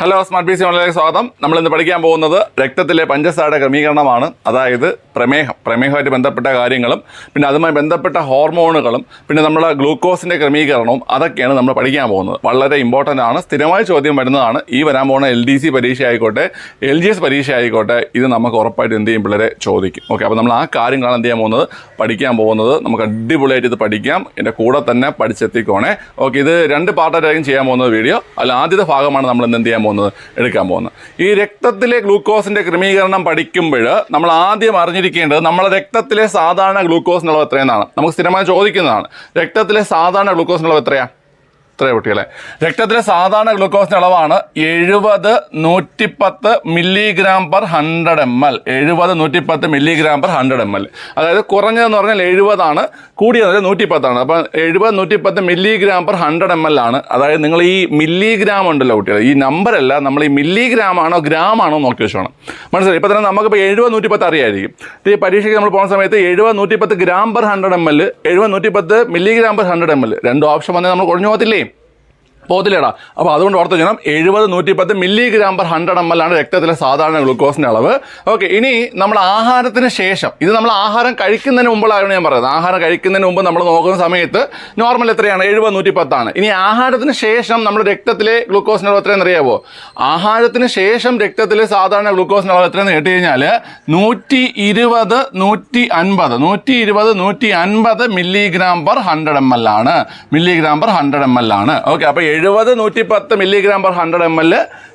Hello smart B C ഓൺലൈനിലേക്ക് സ്വാഗതം. നമ്മൾ ഇന്ന് പഠിക്കാൻ പോകുന്നത് രക്തത്തിലെ പഞ്ചസാരയുടെ ക്രമീകരണമാണ്. അതായത് പ്രമേഹം. പ്രമേഹമായിട്ട് ബന്ധപ്പെട്ട കാര്യങ്ങളും പിന്നെ അതുമായി ബന്ധപ്പെട്ട ഹോർമോണുകളും പിന്നെ നമ്മുടെ ഗ്ലൂക്കോസിന്റെ ക്രമീകരണവും അതൊക്കെയാണ് നമ്മൾ പഠിക്കാൻ പോകുന്നത്. വളരെ ഇമ്പോർട്ടന്റ് ആണ്. സ്ഥിരമായി ചോദ്യം വരുന്നതാണ് ഈ വരാൻ പോകുന്ന എൽ ഡി സി പരീക്ഷ ആയിക്കോട്ടെ എൽ ജി എസ് പരീക്ഷ ആയിക്കോട്ടെ ഇത് നമുക്ക് ഉറപ്പായിട്ട് എന്ത് ചെയ്യും? പിള്ളേരെ ചോദിക്കും. ഓക്കെ അപ്പോൾ നമ്മൾ ആ കാര്യങ്ങളാണ് എന്ത് ചെയ്യാൻ പോകുന്നത്? പഠിക്കാൻ പോകുന്നത്. നമുക്ക് അടിപൊളിയായിട്ട് ഇത് പഠിക്കാം. എന്റെ കൂടെ തന്നെ പഠിച്ചെത്തിക്കോണേ. ഓക്കെ ഇത് രണ്ട് പാർട്ടായിട്ടായിരിക്കും ചെയ്യാൻ പോകുന്നത് വീഡിയോ. അല്ല ആദ്യത്തെ ഭാഗമാണ് നമ്മൾ എന്ത് ചെയ്യാൻ പോകുന്നത് എടുക്കാൻ പോകുന്നത്. ഈ രക്തത്തിലെ ഗ്ലൂക്കോസിന്റെ ക്രമീകരണം പഠിക്കുമ്പോൾ നമ്മൾ ആദ്യം അറിഞ്ഞിരിക്കേണ്ടത് നമ്മളെ രക്തത്തിലെ സാധാരണ ഗ്ലൂക്കോസിന്റെ അളവ് എത്രയെന്നാണ്. നമുക്ക് സ്ഥിരമായി ചോദിക്കുന്നതാണ് രക്തത്തിലെ സാധാരണ ഗ്ലൂക്കോസിന്റെ അളവ് എത്രയാണ് ഇത്രേ കുട്ടികളെ? രക്തത്തിലെ സാധാരണ ഗ്ലൂക്കോസിന്റെ അളവാണ് എഴുപത് നൂറ്റിപ്പത്ത് milligram per hundred M L എഴുപത് നൂറ്റിപ്പത്ത് milligram per hundred M L അതായത് കുറഞ്ഞതെന്ന് പറഞ്ഞാൽ എഴുപതാണ് കൂടിയത് നൂറ്റിപ്പത്താണ്. അപ്പം എഴുപത് നൂറ്റിപ്പത്ത് milligram per hundred M L ആണ്. അതായത് നിങ്ങൾ ഈ മില്ലിഗ്രാം ഉണ്ടല്ലോ കുട്ടികളെ ഈ നമ്പറല്ല നമ്മൾ ഈ മില്ലിഗ്രാം ആണോ ഗ്രാം ആണോ നോക്കി വെച്ചോണം. മനസ്സിലായി? ഇപ്പം തന്നെ നമുക്കിപ്പോൾ എഴുപത് നൂറ്റിപ്പത്ത് അറിയായിരിക്കും. ഈ പരീക്ഷയ്ക്ക് നമ്മൾ പോകുന്ന സമയത്ത് എഴുപത് നൂറ്റിപ്പത്ത് gram per hundred M L എഴുപത് നൂറ്റിപ്പത്ത് milligram per hundred M L രണ്ട് ഓപ്ഷൻ വന്നാൽ നമ്മൾ കുറഞ്ഞു പോകത്തില്ലേ? പോകത്തില്ലേടാ അപ്പോൾ അതുകൊണ്ട് ഓർത്ത് ചെയ്യണം എഴുപത് നൂറ്റിപ്പത്ത് milligram per hundred M L ആണ് രക്തത്തിലെ സാധാരണ ഗ്ലൂക്കോസിന്റെ അളവ്. ഓക്കെ ഇനി നമ്മൾ ആഹാരത്തിന് ശേഷം ഇത് നമ്മൾ ആഹാരം കഴിക്കുന്നതിന് മുമ്പാണ് ഞാൻ പറയുന്നത്. ആഹാരം കഴിക്കുന്നതിന് മുമ്പ് നമ്മൾ നോക്കുന്ന സമയത്ത് നോർമൽ എത്രയാണ്? എഴുപത് നൂറ്റിപ്പത്താണ്. ഇനി ആഹാരത്തിന് ശേഷം നമ്മൾ രക്തത്തിലെ ഗ്ലൂക്കോസിന്റെ അളവ് എത്രയെന്ന് അറിയാവോ? ആഹാരത്തിന് ശേഷം രക്തത്തിലെ സാധാരണ ഗ്ലൂക്കോസിന്റെ അളവ് എത്രയെന്ന് കേട്ട് കഴിഞ്ഞാൽ നൂറ്റി ഇരുപത് നൂറ്റി അൻപത് നൂറ്റി ഇരുപത് നൂറ്റി അൻപത് milligram per hundred M L ആണ്. Milligram per hundred M L ആണ്. ഓക്കെ അപ്പോൾ എഴുപത് നൂറ്റി പത്ത് milligram per hundred M L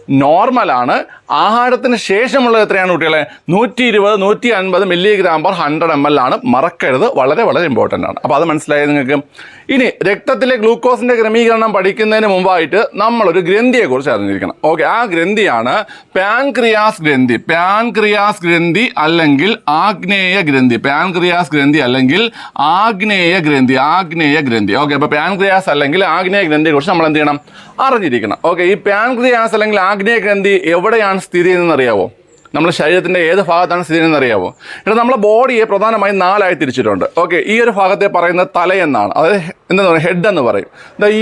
നോർമലാണ്. ആഹാരത്തിന് ശേഷമുള്ളത് എത്രയാണ് കുട്ടികളെ? നൂറ്റി ഇരുപത് നൂറ്റി അൻപത് milligram per hundred M L ആണ്. മറക്കരുത്. വളരെ വളരെ ഇമ്പോർട്ടന്റ് ആണ്. അപ്പോൾ അത് മനസ്സിലായത് നിങ്ങൾക്ക്? ഇനി രക്തത്തിലെ ഗ്ലൂക്കോസിന്റെ ക്രമീകരണം പഠിക്കുന്നതിന് മുമ്പായിട്ട് നമ്മളൊരു ഗ്രന്ഥിയെക്കുറിച്ച് അറിഞ്ഞിരിക്കണം. ഓക്കെ ആ ഗ്രന്ഥിയാണ് പാൻക്രിയാസ് ഗ്രന്ഥി. പാൻക്രിയാസ് ഗ്രന്ഥി അല്ലെങ്കിൽ ആഗ്നേയ ഗ്രന്ഥി. പാൻക്രിയാസ് ഗ്രന്ഥി അല്ലെങ്കിൽ ആഗ്നേയ ഗ്രന്ഥി ആഗ്നേയ ഗ്രന്ഥി. ഓക്കെ അപ്പോൾ പാൻക്രിയാസ് അല്ലെങ്കിൽ ആഗ്നേയ ഗ്രന്ഥിയെക്കുറിച്ച് നമ്മൾ എന്ത് ചെയ്യണം? അറിഞ്ഞിരിക്കണം. ഓക്കെ ഈ പാൻക്രിയാസ് അല്ലെങ്കിൽ ആഗ്നേയ ഗ്രന്ഥി എവിടെയാണ് സ്ഥിതി ചെയ്യുന്നതെന്ന് അറിയാവോ? നമ്മുടെ ശരീരത്തിന്റെ ഏത് ഭാഗത്താണ് സ്ഥിതി ചെയ്യുന്നത് അറിയാമോ ഇവിടെ നമ്മുടെ ബോഡിയെ പ്രധാനമായും നാലായി തിരിച്ചിട്ടുണ്ട്. ഓക്കെ ഈ ഒരു ഭാഗത്തെ പറയുന്നത് തലയെന്നാണ് അതായത് എന്താ പറയുക ഹെഡ് എന്ന് പറയും.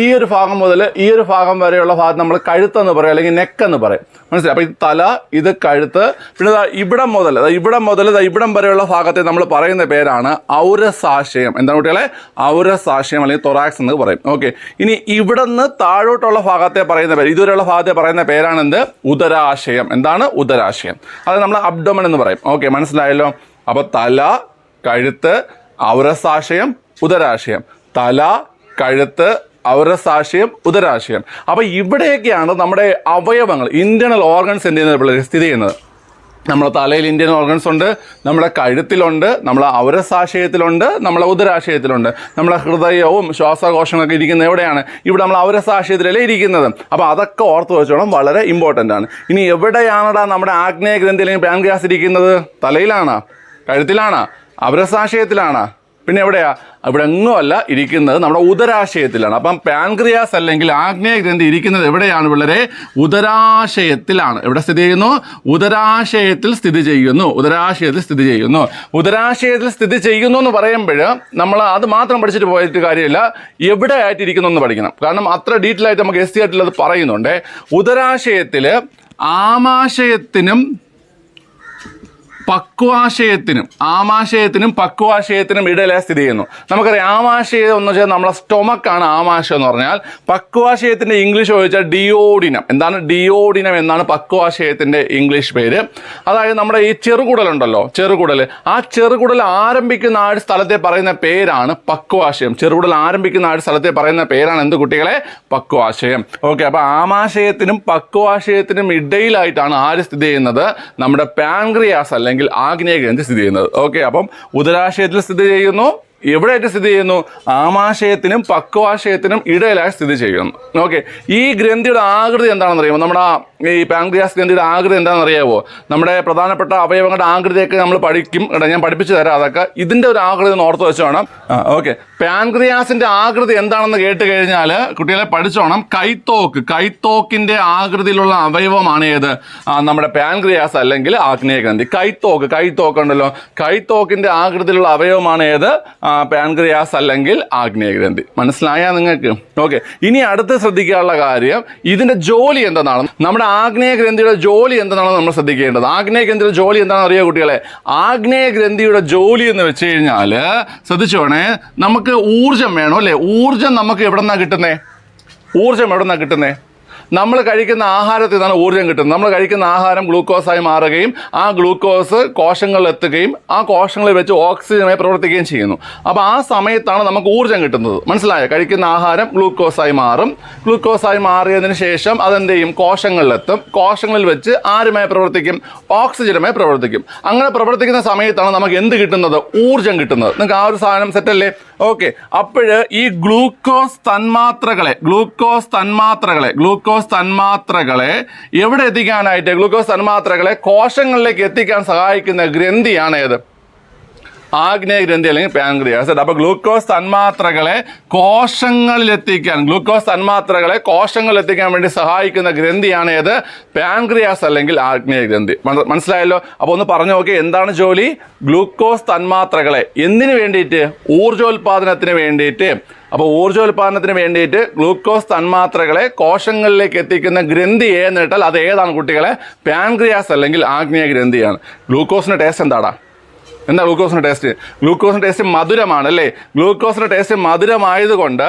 ഈ ഒരു ഭാഗം മുതൽ ഈ ഒരു ഭാഗം വരെയുള്ള ഭാഗത്ത് നമ്മൾ കഴുത്തെന്ന് പറയും അല്ലെങ്കിൽ നെക്ക് എന്ന് പറയും. മനസ്സിലായി? അപ്പോൾ ഇത് തല ഇത് കഴുത്ത് പിന്നെ ഇവിടം മുതൽ ഇവിടം മുതൽ ഇവിടം വരെയുള്ള ഭാഗത്തെ നമ്മൾ പറയുന്ന പേരാണ് ഔരസാശയം. എന്താണ് കുട്ടികളെ? ഔരസാശയം അല്ലെങ്കിൽ തൊറാക്സ് എന്ന് പറയും. ഓക്കെ ഇനി ഇവിടെ നിന്ന് താഴോട്ടുള്ള ഭാഗത്തെ പറയുന്ന പേര് ഇതുവരെയുള്ള ഭാഗത്തെ പറയുന്ന പേരാണ് എന്ത്? ഉദരാശയം. എന്താണ്? ഉദരാശയം. അത് നമ്മൾ അബ്ഡോമൻ എന്ന് പറയും. ഓക്കെ മനസ്സിലായല്ലോ? അപ്പോൾ തല കഴുത്ത് ഔരസാശയം ഉദരാശയം. തല കഴുത്ത് ഔരസാശയം ഉദരാശയം. അപ്പോൾ ഇവിടെയൊക്കെയാണ് നമ്മുടെ അവയവങ്ങൾ ഇന്റേണൽ ഓർഗൻസ് എന്ത് ചെയ്യുന്നത് സ്ഥിതി ചെയ്യുന്നത്? നമ്മുടെ തലയിൽ ഇന്ത്യൻ ഓർഗൻസ് ഉണ്ട് നമ്മുടെ കഴുത്തിലുണ്ട് നമ്മളെ ഔരസാശയത്തിലുണ്ട് നമ്മളെ ഉദരാശയത്തിലുണ്ട്. നമ്മളെ ഹൃദയവും ശ്വാസകോശങ്ങളൊക്കെ ഇരിക്കുന്നത് എവിടെയാണ്? ഇവിടെ നമ്മൾ ഔരസാശയത്തിലല്ലേ ഇരിക്കുന്നത്. അപ്പോൾ അതൊക്കെ ഓർത്ത് വെച്ചോളം വളരെ ഇമ്പോർട്ടന്റ് ആണ്. ഇനി എവിടെയാണടാ നമ്മുടെ ആഗ്നേയ ഗ്രന്ഥി അല്ലെങ്കിൽ പാൻഗ്രാസ് ഇരിക്കുന്നത്? തലയിലാണ്? കഴുത്തിലാണ്? ഔരസാശയത്തിലാണോ പിന്നെ എവിടെയാ അവിടെ എങ്ങുമല്ല ഇരിക്കുന്നത്. നമ്മുടെ ഉദരാശയത്തിലാണ്. അപ്പം പാൻക്രിയാസ് അല്ലെങ്കിൽ ആഗ്നേയ ഗ്രന്ഥി ഇരിക്കുന്നത് എവിടെയാണ് പിള്ളേരെ? ഉദരാശയത്തിലാണ്. എവിടെ സ്ഥിതി ചെയ്യുന്നു? ഉദരാശയത്തിൽ സ്ഥിതി ചെയ്യുന്നു. ഉദരാശയത്തിൽ സ്ഥിതി ചെയ്യുന്നു. ഉദരാശയത്തിൽ സ്ഥിതി ചെയ്യുന്നു എന്ന് പറയുമ്പോൾ നമ്മൾ അത് മാത്രം പഠിച്ചിട്ട് പോയിട്ട് കാര്യമില്ല. എവിടെ ആയിട്ടിരിക്കുന്നു എന്ന് പഠിക്കണം. കാരണം അത്ര ഡീറ്റെയിൽ ആയിട്ട് നമുക്ക് എസ് സി ആയിട്ടുള്ളത് പറയുന്നുണ്ട്. ഉദരാശയത്തിൽ ആമാശയത്തിനും പക്വാശയത്തിനും ആമാശയത്തിനും പക്വാശയത്തിനും ഇടയിലെ സ്ഥിതി ചെയ്യുന്നു. നമുക്കറിയാം ആമാശയം എന്ന് വെച്ചാൽ നമ്മളെ സ്റ്റൊമക്കാണ് ആമാശയം എന്ന് പറഞ്ഞാൽ പക്വാശയത്തിന്റെ ഇംഗ്ലീഷ് ചോദിച്ചാൽ ഡിയോഡിനം. എന്താണ് ഡിയോഡിനം എന്നാണ് പക്വാശയത്തിന്റെ ഇംഗ്ലീഷ് പേര്. അതായത് നമ്മുടെ ഈ ചെറുകുടലുണ്ടല്ലോ ചെറുകുടൽ ആ ചെറുകുടൽ ആരംഭിക്കുന്ന ആ ഒരു സ്ഥലത്തെ പറയുന്ന പേരാണ് പക്വാശയം. ചെറുകുടൽ ആരംഭിക്കുന്ന ആ ഒരു സ്ഥലത്തെ പറയുന്ന പേരാണ് എന്ത് കുട്ടികളെ? പക്വാശയം. ഓക്കെ അപ്പോൾ ആമാശയത്തിനും പക്വാശയത്തിനും ഇടയിലായിട്ടാണ് ആര് സ്ഥിതി ചെയ്യുന്നത്? നമ്മുടെ പാൻക്രിയാസ് അല്ലെങ്കിൽ ആഗ്നേയ ഗ്രന്ഥി സ്ഥിതി ചെയ്യുന്നത്. ഓക്കെ അപ്പം ഉദരാശയത്തിൽ സ്ഥിതി ചെയ്യുന്നു. എവിടെയായിട്ട് സ്ഥിതി ചെയ്യുന്നു? ആമാശയത്തിനും പക്വാശയത്തിനും ഇടയിലായി സ്ഥിതി ചെയ്യുന്നു. ഓക്കെ ഈ ഗ്രന്ഥിയുടെ ആകൃതി എന്താണെന്ന് അറിയാമോ? നമ്മുടെ ഈ പാങ്ക്രിയാസ് ഗ്രന്ഥിയുടെ ആകൃതി എന്താണെന്ന് അറിയാമോ നമ്മുടെ പ്രധാനപ്പെട്ട അവയവങ്ങളുടെ ആകൃതിയൊക്കെ നമ്മൾ പഠിക്കും. ഞാൻ പഠിപ്പിച്ചു തരാം അതൊക്കെ. ഇതിന്റെ ഒരു ആകൃതി ഒന്ന് ഓർത്ത് വെച്ച് വേണം ഓക്കെ പാൻക്രിയാസിന്റെ ആകൃതി എന്താണെന്ന് കേട്ട് കഴിഞ്ഞാൽ കുട്ടികളെ പഠിച്ചോണം. കൈത്തോക്ക്. കൈത്തോക്കിന്റെ ആകൃതിയിലുള്ള അവയവമാണ് ഏത്? നമ്മുടെ പാൻക്രിയാസ് അല്ലെങ്കിൽ ആഗ്നേയ ഗ്രന്ഥി കൈത്തോക്ക്. കൈത്തോക്ക് ഉണ്ടല്ലോ കൈത്തോക്കിന്റെ ആകൃതിയിലുള്ള അവയവമാണ് ഏത്? പാൻക്രിയാസ് അല്ലെങ്കിൽ ആഗ്നേയഗ്രന്ഥി. മനസ്സിലായ നിങ്ങൾക്ക്? ഓക്കെ ഇനി അടുത്ത് ശ്രദ്ധിക്കാനുള്ള കാര്യം ഇതിന്റെ ജോലി എന്താണ് നമ്മുടെ ആഗ്നേയഗ്രന്ഥിയുടെ ജോലി എന്തെന്നാണ് നമ്മൾ ശ്രദ്ധിക്കേണ്ടത്? ആഗ്നേയഗ്രന്ഥിയുടെ ജോലി എന്താണെന്ന് അറിയോ കുട്ടികളെ? ആഗ്നേയഗ്രന്ഥിയുടെ ജോലി എന്ന് വെച്ച് കഴിഞ്ഞാൽ ശ്രദ്ധിച്ചോണേ നമുക്ക് ഊർജം വേണം അല്ലേ? ഊർജം നമുക്ക് എവിടെ നിന്നാണ് കിട്ടുന്നേ? ഊർജം എവിടെ നിന്നാണ് കിട്ടുന്നേ? നമ്മൾ കഴിക്കുന്ന ആഹാരത്തിൽ നിന്നാണ് ഊർജം കിട്ടുന്നത്. നമ്മൾ കഴിക്കുന്ന ആഹാരം ഗ്ലൂക്കോസായി മാറുകയും ആ ഗ്ലൂക്കോസ് കോശങ്ങളിൽ എത്തുകയും ആ കോശങ്ങളിൽ വെച്ച് ഓക്സിജനായി പ്രവർത്തിക്കുകയും ചെയ്യുന്നു. അപ്പോൾ ആ സമയത്താണ് നമുക്ക് ഊർജം കിട്ടുന്നത്. മനസ്സിലായോ? കഴിക്കുന്ന ആഹാരം ഗ്ലൂക്കോസായി മാറും. ഗ്ലൂക്കോസായി മാറിയതിന് ശേഷം അതെന്ത് ചെയ്യും കോശങ്ങളിലെത്തും കോശങ്ങളിൽ വെച്ച് ആരുമായി പ്രവർത്തിക്കും? ഓക്സിജനുമായി പ്രവർത്തിക്കും. അങ്ങനെ പ്രവർത്തിക്കുന്ന സമയത്താണ് നമുക്ക് എന്ത് കിട്ടുന്നത്? ഊർജം കിട്ടുന്നത്. നിങ്ങൾക്ക് ആ ഒരു സാധനം സെറ്റല്ലേ? ഓക്കെ. അപ്പോഴ് ഈ ഗ്ലൂക്കോസ് തന്മാത്രകളെ ഗ്ലൂക്കോസ് തന്മാത്രകളെ ഗ്ലൂക്കോസ് തന്മാത്രകളെ എവിടെ എത്തിക്കാനായിട്ട് ഗ്ലൂക്കോസ് തന്മാത്രകളെ കോശങ്ങളിലേക്ക് എത്തിക്കാൻ സഹായിക്കുന്ന ഗ്രന്ഥിയാണ് ഏത് ആഗ്നേയ ഗ്രന്ഥി അല്ലെങ്കിൽ പാൻക്രിയാസ് അപ്പോൾ ഗ്ലൂക്കോസ് തന്മാത്രകളെ കോശങ്ങളിൽ എത്തിക്കാൻ ഗ്ലൂക്കോസ് തന്മാത്രകളെ കോശങ്ങളിൽ എത്തിക്കാൻ വേണ്ടി സഹായിക്കുന്ന ഗ്രന്ഥിയാണ് ഏത്? പാൻക്രിയാസ് അല്ലെങ്കിൽ ആഗ്നേയ ഗ്രന്ഥി മനസ്സിലായല്ലോ? അപ്പോൾ ഒന്ന് പറഞ്ഞു നോക്കി എന്താണ് ജോലി? ഗ്ലൂക്കോസ് തന്മാത്രകളെ എന്തിനു വേണ്ടിയിട്ട്? ഊർജോൽപാദനത്തിന് വേണ്ടിയിട്ട്. അപ്പോൾ ഊർജോൽപാദനത്തിന് വേണ്ടിയിട്ട് ഗ്ലൂക്കോസ് തന്മാത്രകളെ കോശങ്ങളിലേക്ക് എത്തിക്കുന്ന ഗ്രന്ഥി ഏതെന്ന് കേട്ടാൽ അത് ഏതാണ് കുട്ടികളെ? പാൻക്രിയാസ് അല്ലെങ്കിൽ ആഗ്നേയ ഗ്രന്ഥിയാണ് ഗ്ലൂക്കോസിന്റെ ടേസ്റ്റ് എന്താടാ? എന്താ ഗ്ലൂക്കോസിന്റെ ടേസ്റ്റ് ഗ്ലൂക്കോസിന്റെ ടേസ്റ്റ് മധുരമാണ് അല്ലേ? ഗ്ലൂക്കോസിന്റെ ടേസ്റ്റ് മധുരമായതുകൊണ്ട്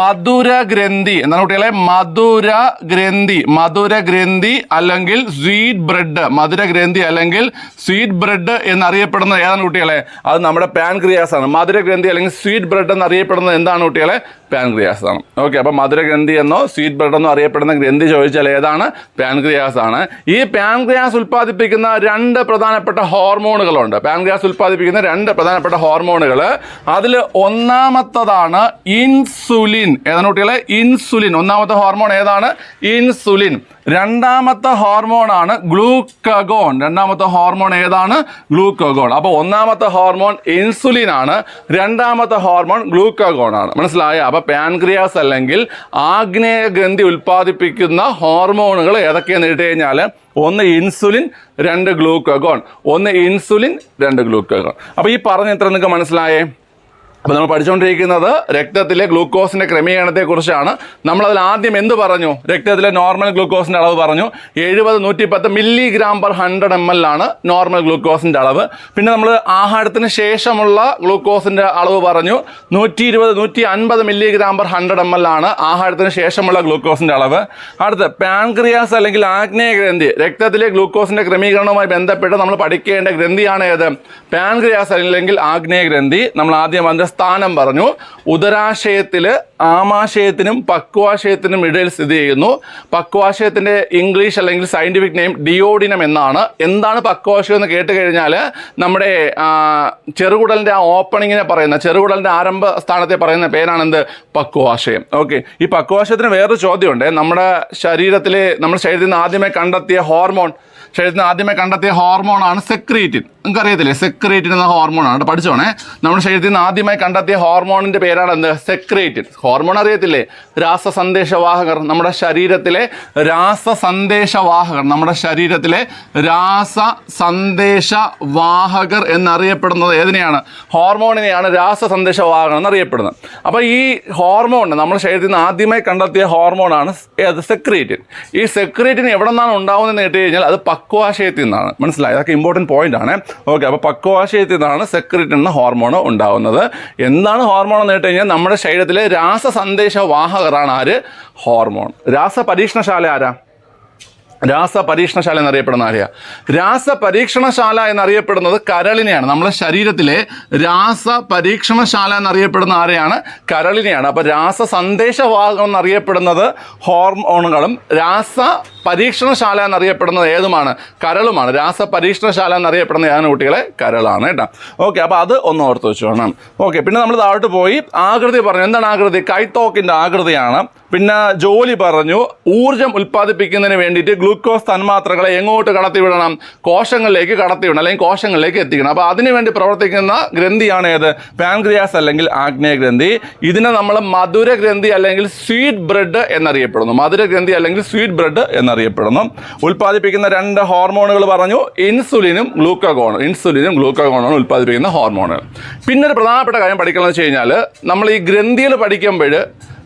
മധുര ഗ്രന്ഥി എന്താണ് കുട്ടികളെ? മധുര ഗ്രന്ഥി മധുര ഗ്രന്ഥി അല്ലെങ്കിൽ സ്വീറ്റ് ബ്രെഡ് മധുര ഗ്രന്ഥി അല്ലെങ്കിൽ സ്വീറ്റ് ബ്രെഡ് എന്നറിയപ്പെടുന്നത് ഏതാണ് കുട്ടികളെ? അത് നമ്മുടെ പാൻക്രിയാസ് ആണ്. മധുര ഗ്രന്ഥി അല്ലെങ്കിൽ സ്വീറ്റ് ബ്രെഡ് എന്നറിയപ്പെടുന്നത് എന്താണ് കുട്ടികളെ? പാൻക്രിയാസ് ആണ് ഓക്കെ അപ്പോൾ മധുരഗ്രന്ഥി എന്നോ സ്വീറ്റ് ബ്രെഡ് എന്നോ അറിയപ്പെടുന്ന ഗ്രന്ഥി ചോദിച്ചാൽ ഏതാണ്? പാൻക്രിയാസ് ആണ് ഈ പാൻക്രിയാസ് ഉൽപ്പാദിപ്പിക്കുന്ന രണ്ട് പ്രധാനപ്പെട്ട ഹോർമോണുകളുണ്ട്. പാൻക്രിയാസ് ഉൽപ്പാദിപ്പിക്കുന്ന രണ്ട് പ്രധാനപ്പെട്ട ഹോർമോണുകൾ അതിൽ ഒന്നാമത്തതാണ് ഇൻസുലിൻ. ഏതാണ് കുട്ടികളെ? ഇൻസുലിൻ. ഒന്നാമത്തെ ഹോർമോൺ ഏതാണ്? ഇൻസുലിൻ. രണ്ടാമത്തെ ഹോർമോണാണ് ഗ്ലൂക്കഗോൺ. രണ്ടാമത്തെ ഹോർമോൺ ഏതാണ്? ഗ്ലൂക്കഗോൺ. അപ്പോൾ ഒന്നാമത്തെ ഹോർമോൺ ഇൻസുലിൻ ആണ് രണ്ടാമത്തെ ഹോർമോൺ ഗ്ലൂക്കഗോൺ ആണ് മനസ്സിലായോ? അപ്പോൾ പാൻക്രിയാസ് അല്ലെങ്കിൽ ആഗ്നേയ ഗ്രന്ഥി ഉൽപ്പാദിപ്പിക്കുന്ന ഹോർമോണുകൾ ഏതൊക്കെയെന്ന് ഇട്ട് കഴിഞ്ഞാൽ ഒന്ന് ഇൻസുലിൻ രണ്ട് ഗ്ലൂക്കഗോൺ ഒന്ന് ഇൻസുലിൻ രണ്ട് ഗ്ലൂക്കഗോൺ അപ്പോൾ ഈ പറഞ്ഞ എത്ര നിങ്ങൾക്ക് മനസ്സിലായേ? അപ്പോൾ നമ്മൾ പഠിച്ചുകൊണ്ടിരിക്കുന്നത് രക്തത്തിലെ ഗ്ലൂക്കോസിന്റെ ക്രമീകരണത്തെക്കുറിച്ചാണ്. നമ്മളതിൽ ആദ്യം എന്ത് പറഞ്ഞു? രക്തത്തിലെ നോർമൽ ഗ്ലൂക്കോസിന്റെ അളവ് പറഞ്ഞു. എഴുപത് നൂറ്റി പത്ത് milligram per hundred M L ആണ് നോർമൽ ഗ്ലൂക്കോസിന്റെ അളവ്. പിന്നെ നമ്മൾ ആഹാരത്തിന് ശേഷമുള്ള ഗ്ലൂക്കോസിന്റെ അളവ് പറഞ്ഞു. നൂറ്റി ഇരുപത് നൂറ്റി അൻപത് milligram per hundred M L ആണ് ആഹാരത്തിന് ശേഷമുള്ള ഗ്ലൂക്കോസിന്റെ അളവ്. അടുത്ത് പാൻക്രിയാസ് അല്ലെങ്കിൽ ആഗ്നേയ ഗ്രന്ഥി. രക്തത്തിലെ ഗ്ലൂക്കോസിന്റെ ക്രമീകരണവുമായി ബന്ധപ്പെട്ട് നമ്മൾ പഠിക്കേണ്ട ഗ്രന്ഥിയാണ് ഏത്? പാൻക്രിയാസ് അല്ലെങ്കിൽ ആഗ്നേയ ഗ്രന്ഥി. നമ്മൾ ആദ്യം സ്ഥാനം പറഞ്ഞു. ഉദരാശയത്തിൽ ആമാശയത്തിനും പക്വാശയത്തിനും ഇടയിൽ സ്ഥിതി ചെയ്യുന്നു. പക്വാശയത്തിന്റെ ഇംഗ്ലീഷ് അല്ലെങ്കിൽ സയന്റിഫിക് നെയിം ഡിയോഡിനം എന്നാണ്. എന്താണ് പക്വാശയം എന്ന് കേട്ട് കഴിഞ്ഞാൽ നമ്മുടെ ചെറുകുടലിന്റെ ആ ഓപ്പണിങ്ങിനെ പറയുന്ന ചെറുകുടലിന്റെ ആരംഭ സ്ഥാനത്തെ പറയുന്ന പേരാണ് എന്ത് പക്വാശയം. ഓക്കെ ഈ പക്വാശയത്തിന് വേറൊരു ചോദ്യമുണ്ട്. നമ്മുടെ ശരീരത്തിലെ നമ്മുടെ ശരീരത്തിൽ നിന്ന് ആദ്യമേ കണ്ടെത്തിയ ഹോർമോൺ ശരീരത്തിന് ആദ്യമേ കണ്ടെത്തിയ ഹോർമോണാണ് സെക്രീറ്റിൻ നിങ്ങൾക്ക് അറിയത്തില്ലേ സെക്രീറ്റിൻ എന്ന ഹോർമോണാണ് പഠിച്ചോണേ. നമ്മുടെ ശരീരത്തിൽ നിന്ന് ആദ്യമായി കണ്ടെത്തിയ ഹോർമോണിന്റെ പേരാണ് എന്ത് സെക്രേറ്റിൻ ഹോർമോൺ അറിയത്തില്ലേ? രാസസന്ദേശവാഹകർ നമ്മുടെ ശരീരത്തിലെ രാസസന്ദേശവാഹകർ നമ്മുടെ ശരീരത്തിലെ രാസ സന്ദേശവാഹകർ എന്നറിയപ്പെടുന്നത് ഏതിനെയാണ്? ഹോർമോണിനെയാണ് രാസസന്ദേശവാഹകർ എന്നറിയപ്പെടുന്നത്. അപ്പോൾ ഈ ഹോർമോൺ നമ്മുടെ ശരീരത്തിൽ നിന്ന് ആദ്യമായി കണ്ടെത്തിയ ഹോർമോണാണ് ഏത്? സെക്രേറ്റിൻ ഈ സെക്രേറ്റിൻ എവിടെ നിന്നാണ് ഉണ്ടാവുന്നതെന്ന് കേട്ട് കഴിഞ്ഞാൽ അത് പക്വാശയത്തിൽ നിന്നാണ്. മനസ്സിലായി? അതൊക്കെ ഇമ്പോർട്ടന്റ് പോയിന്റ് ആണ്. ഓക്കെ അപ്പോൾ പക്വാശയത്തിൽ നിന്നാണ് സെക്രേറ്റിൻ എന്ന ഹോർമോൺ ഉണ്ടാവുന്നത് എന്താണ് ഹോർമോൺ എന്ന് കേട്ട് കഴിഞ്ഞാൽ നമ്മുടെ ശരീരത്തിലെ രാസസന്ദേശവാഹകരാണ് ആര്? ഹോർമോൺ രാസപരീക്ഷണശാല ആരാ? രാസപരീക്ഷണശാല എന്നറിയപ്പെടുന്ന ആരെയാ? രാസപരീക്ഷണശാല എന്നറിയപ്പെടുന്നത് കരളിനെയാണ്. നമ്മുടെ ശരീരത്തിലെ രാസപരീക്ഷണശാല എന്നറിയപ്പെടുന്ന ആരെയാണ്? കരളിനെയാണ്. അപ്പോൾ രാസസന്ദേശവാഹകം എന്നറിയപ്പെടുന്നത് ഹോർമോണുകളും രാസ പരീക്ഷണശാല എന്നറിയപ്പെടുന്നത് ഏതുമാണ്? കരളുമാണ്. രാസ പരീക്ഷണശാല എന്നറിയപ്പെടുന്ന ഏതാണ് കുട്ടികളെ? കരളാണ് കേട്ടോ. ഓക്കെ അപ്പോൾ അത് ഒന്ന് ഓർത്ത് വെച്ചോണം. ഓക്കെ പിന്നെ നമ്മൾ താഴോട്ട് പോയി. ആകൃതി പറഞ്ഞു. എന്താണ് ആകൃതി? കൈത്തോക്കിന്റെ ആകൃതിയാണ്. പിന്നെ ജോലി പറഞ്ഞു. ഊർജം ഉൽപ്പാദിപ്പിക്കുന്നതിന് വേണ്ടിയിട്ട് ഗ്ലൂക്കോസ് തന്മാത്രകളെ എങ്ങോട്ട് കടത്തിവിടണം? കോശങ്ങളിലേക്ക് കടത്തിവിടണം അല്ലെങ്കിൽ കോശങ്ങളിലേക്ക് എത്തിക്കണം. അപ്പോൾ അതിനുവേണ്ടി പ്രവർത്തിക്കുന്ന ഗ്രന്ഥിയാണ് ഏത്? പാൻക്രിയാസ് അല്ലെങ്കിൽ ആഗ്നേയ ഗ്രന്ഥി. ഇതിനെ നമ്മൾ മധുര ഗ്രന്ഥി അല്ലെങ്കിൽ സ്വീറ്റ് ബ്രെഡ് എന്നറിയപ്പെടുന്നു. മധുര ഗ്രന്ഥി അല്ലെങ്കിൽ സ്വീറ്റ് ബ്രെഡ് എന്നറിയപ്പെടുന്നു. എന്നറിയപ്പെടുന്നു. ഉൽപ്പാദിപ്പിക്കുന്ന രണ്ട് ഹോർമോണുകൾ പറഞ്ഞു ഇൻസുലിനും ഗ്ലൂക്കഗോണും. ഇൻസുലിനും ഗ്ലൂക്കഗോണും ഉൽപ്പാദിപ്പിക്കുന്ന ഹോർമോണുകൾ പിന്നെ ഒരു പ്രധാനപ്പെട്ട കാര്യം പഠിക്കണമെന്ന് വെച്ച് കഴിഞ്ഞാൽ നമ്മൾ ഈ ഗ്രന്ഥികൾ പഠിക്കുമ്പോൾ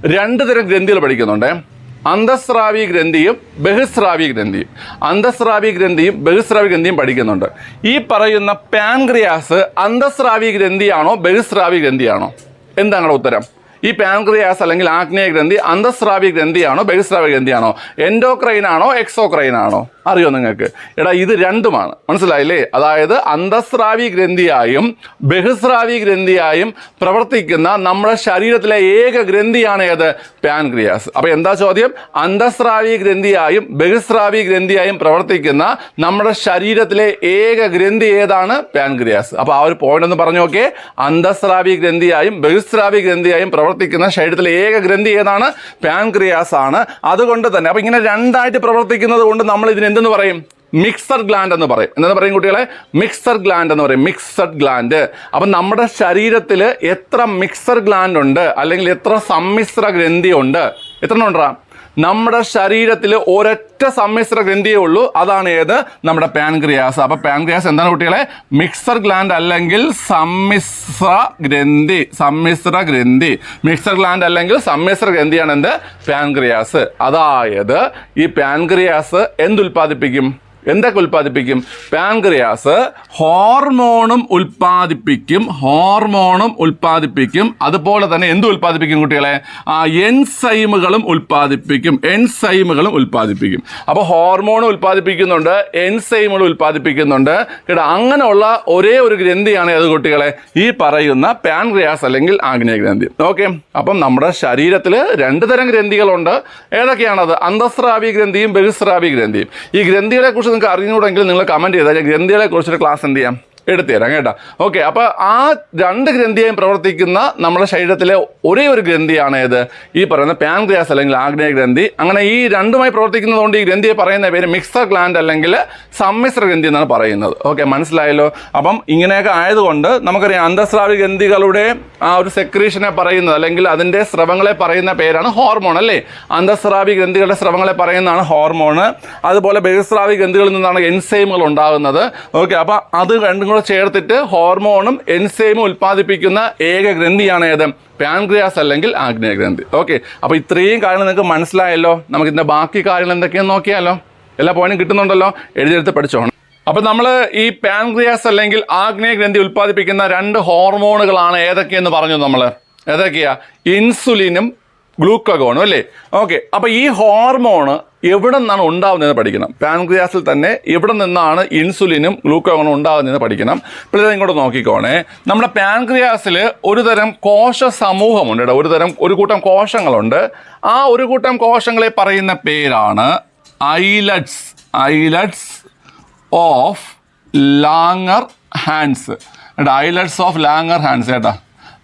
രണ്ട് തരം ഗ്രന്ഥികൾ പഠിക്കുന്നുണ്ട്. അന്തസ്രാവി ഗ്രന്ഥിയും ബഹുസ്രാവി ഗ്രന്ഥിയും. അന്തസ്രാവി ഗ്രന്ഥിയും ബഹുസ്രാവി ഗ്രന്ഥിയും പഠിക്കുന്നുണ്ട്. ഈ പറയുന്ന പാൻക്രിയാസ് അന്തസ്രാവി ഗ്രന്ഥിയാണോ ബഹുസ്രാവി ഗ്രന്ഥിയാണോ? എന്താണ് ഉത്തരം? ഈ പാൻക്രിയാസ് അല്ലെങ്കിൽ ആഗ്നേയ ഗ്രന്ഥി അന്തസ്രാവി ഗ്രന്ഥിയാണോ ബഹിസ്രാവി ഗ്രന്ഥിയാണോ എൻഡോക്രൈൻ ആണോ എക്സോക്രൈൻ ആണോ അറിയോ നിങ്ങൾക്ക്? എടാ ഇത് രണ്ടുമാണ്. മനസ്സിലായില്ലേ? അതായത് അന്തസ്രാവി ഗ്രന്ഥിയായും ബഹിസ്രാവി ഗ്രന്ഥിയായും പ്രവർത്തിക്കുന്ന നമ്മുടെ ശരീരത്തിലെ ഏക ഗ്രന്ഥിയാണ് ഏത്? പാൻക്രിയാസ്. അപ്പോൾ എന്താ ചോദ്യം? അന്തസ്രാവി ഗ്രന്ഥിയായും ബഹിസ്രാവി ഗ്രന്ഥിയായും പ്രവർത്തിക്കുന്ന നമ്മുടെ ശരീരത്തിലെ ഏക ഗ്രന്ഥി ഏതാണ്? പാൻക്രിയാസ്. അപ്പോൾ ആ ഒരു പോയിന്റ് ഒന്ന് പറഞ്ഞു നോക്കേ അന്തസ്രാവി ഗ്രന്ഥിയായും ബഹിസ്രാവി ഗ്രന്ഥിയായും പ്രവർത്തിക്കുന്ന ശരീരത്തിലെ ഏക ഗ്രന്ഥി ഏതാണ്? പാൻക്രിയാസ് ആണ്. അതുകൊണ്ട് തന്നെ അപ്പോൾ ഇങ്ങനെ രണ്ടായിട്ട് പ്രവർത്തിക്കുന്നത് കൊണ്ട് നമ്മൾ ഇതിന് എന്തെന്ന് പറയും? മിക്സർ ഗ്ലാൻഡ് എന്ന് പറയും. എന്താണ് പറയും കുട്ടികളെ? മിക്സർ ഗ്ലാൻഡ് എന്ന് പറയും. മിക്സഡ് ഗ്ലാൻഡ് അപ്പം നമ്മുടെ ശരീരത്തിൽ എത്ര മിക്സർ ഗ്ലാൻഡ് ഉണ്ട്? അല്ലെങ്കിൽ എത്ര സമ്മിശ്ര ഗ്രന്ഥി ഉണ്ട്? എത്ര ഉണ്ടാ നമ്മുടെ ശരീരത്തിൽ ഒരൊറ്റ സമ്മിശ്ര ഗ്രന്ഥിയേ ഉള്ളൂ. അതാണ് ഏത്? നമ്മുടെ പാൻക്രിയാസ്. അപ്പൊ പാൻക്രിയാസ് എന്താണ് കുട്ടികളെ? മിക്സർ ഗ്ലാൻഡ് അല്ലെങ്കിൽ സമ്മിശ്ര ഗ്രന്ഥി. സമ്മിശ്ര ഗ്രന്ഥി. മിക്സർ ഗ്ലാൻഡ് അല്ലെങ്കിൽ സമ്മിശ്ര ഗ്രന്ഥിയാണ് എന്ത്? പാൻക്രിയാസ്. അതായത് ഈ പാൻക്രിയാസ് എന്തുൽപ്പാദിപ്പിക്കും? എന്തൊക്കെ ഉൽപ്പാദിപ്പിക്കും? പാൻക്രിയാസ് ഹോർമോണും ഉൽപ്പാദിപ്പിക്കും ഹോർമോണും ഉൽപ്പാദിപ്പിക്കും. അതുപോലെ തന്നെ എന്ത് ഉൽപ്പാദിപ്പിക്കും കുട്ടികളെ? ആ എൻസൈമുകളും ഉൽപ്പാദിപ്പിക്കും എൻസൈമുകളും ഉൽപ്പാദിപ്പിക്കും. അപ്പോൾ ഹോർമോൺ ഉൽപ്പാദിപ്പിക്കുന്നുണ്ട് എൻസൈമുകൾ ഉൽപ്പാദിപ്പിക്കുന്നുണ്ട്. കേട്ടോ അങ്ങനെയുള്ള ഒരേ ഒരു ഗ്രന്ഥിയാണ് ഏത് കുട്ടികളെ? ഈ പറയുന്ന പാൻക്രിയാസ് അല്ലെങ്കിൽ ആഗ്നേയ ഗ്രന്ഥി. ഓക്കെ അപ്പം നമ്മുടെ ശരീരത്തിൽ രണ്ട് തരം ഗ്രന്ഥികളുണ്ട്. ഏതൊക്കെയാണത്? അന്തസ്രാവി ഗ്രന്ഥിയും ബഹിസ്രാവി ഗ്രന്ഥിയും. ഈ ഗ്രന്ഥികളെ കുറിച്ച് നിങ്ങൾക്ക് അറിഞ്ഞുകൂടെങ്കിൽ നിങ്ങൾ കമന്റ് ചെയ്താൽ ഗ്രന്ഥികളെക്കുറിച്ചൊരു ഗ്രന്ഥികളെ കുറിച്ചൊരു ക്ലാസ് എന്ത് ചെയ്യാം? എടുത്തു തരാം കേട്ടോ. ഓക്കെ അപ്പോൾ ആ രണ്ട് ഗ്രന്ഥിയെയും പ്രവർത്തിക്കുന്ന നമ്മുടെ ശരീരത്തിലെ ഒരേ ഒരു ഗ്രന്ഥിയാണ് ഏത്? ഈ പറയുന്ന പാൻക്രിയാസ് അല്ലെങ്കിൽ ആഗ്നേയ ഗ്രന്ഥി. അങ്ങനെ ഈ രണ്ടുമായി പ്രവർത്തിക്കുന്നതുകൊണ്ട് ഈ ഗ്രന്ഥിയെ പറയുന്ന പേര് മിക്സർ ഗ്ലാൻഡ് അല്ലെങ്കിൽ സമ്മിശ്ര ഗ്രന്ഥി എന്നാണ് പറയുന്നത്. ഓക്കെ മനസ്സിലായല്ലോ? അപ്പം ഇങ്ങനെയൊക്കെ ആയതുകൊണ്ട് നമുക്കറിയാം അന്തസ്രാവി ഗ്രന്ഥികളുടെ ആ ഒരു സെക്രീഷനെ പറയുന്നത് അല്ലെങ്കിൽ അതിന്റെ സ്രവങ്ങളെ പറയുന്ന പേരാണ് ഹോർമോൺ അല്ലേ? അന്തസ്രാവി ഗ്രന്ഥികളുടെ സ്രവങ്ങളെ പറയുന്നതാണ് ഹോർമോൺ അതുപോലെ ബഹിസ്രാവി ഗ്രന്ഥികളിൽ നിന്നാണ് എൻസൈമുകൾ ഉണ്ടാകുന്നത്. ഓക്കെ അപ്പോൾ അത് രണ്ടും കൂടെ ചേർത്തിട്ട് ഹോർമോണും എൻസൈമും ഉൽപ്പാദിപ്പിക്കുന്ന ഏക ഗ്രന്ഥിയാണ് ഏത്? പാൻക്രിയാസ് അല്ലെങ്കിൽ ആഗ്നേയ ഗ്രന്ഥി. ഓക്കെ. അപ്പോൾ ഇത്രയും കാര്യങ്ങൾ നിങ്ങൾക്ക് മനസ്സിലായല്ലോ. നമുക്ക് ഇതിന്റെ ബാക്കി കാര്യങ്ങൾ എന്തൊക്കെയാണെന്ന് നോക്കിയാലോ? എല്ലാ പോയിന്റും കിട്ടുന്നുണ്ടല്ലോ. എഴുതിയെടുത്ത് പഠിച്ചോണം. അപ്പൊ നമ്മൾ ഈ പാൻക്രിയാസ് അല്ലെങ്കിൽ ആഗ്നേയ ഗ്രന്ഥി ഉൽപ്പാദിപ്പിക്കുന്ന രണ്ട് ഹോർമോണുകളാണ് ഏതൊക്കെയെന്ന് പറഞ്ഞു നമ്മൾ ഏതൊക്കെയാ? ഇൻസുലിനും ഗ്ലൂക്കഗോണും അല്ലേ? ഓക്കെ അപ്പൊ ഈ ഹോർമോണ് എവിടെ നിന്നാണ് ഉണ്ടാകുന്നതെന്ന് പഠിക്കണം. പാൻക്രിയാസിൽ തന്നെ എവിടെ നിന്നാണ് ഇൻസുലിനും ഗ്ലൂക്കോണും ഉണ്ടാകുന്നതെന്ന് പഠിക്കണം. പിള്ളേരെ ഇങ്ങോട്ട് നോക്കിക്കോണേ. നമ്മുടെ പാൻക്രിയാസിൽ ഒരു തരം കോശ സമൂഹമുണ്ട് കേട്ടോ. ഒരു തരം ഒരു കൂട്ടം കോശങ്ങളുണ്ട്. ആ ഒരു കൂട്ടം കോശങ്ങളെ പറയുന്ന പേരാണ് islets islets of Langerhans islets of Langerhans കേട്ടാ.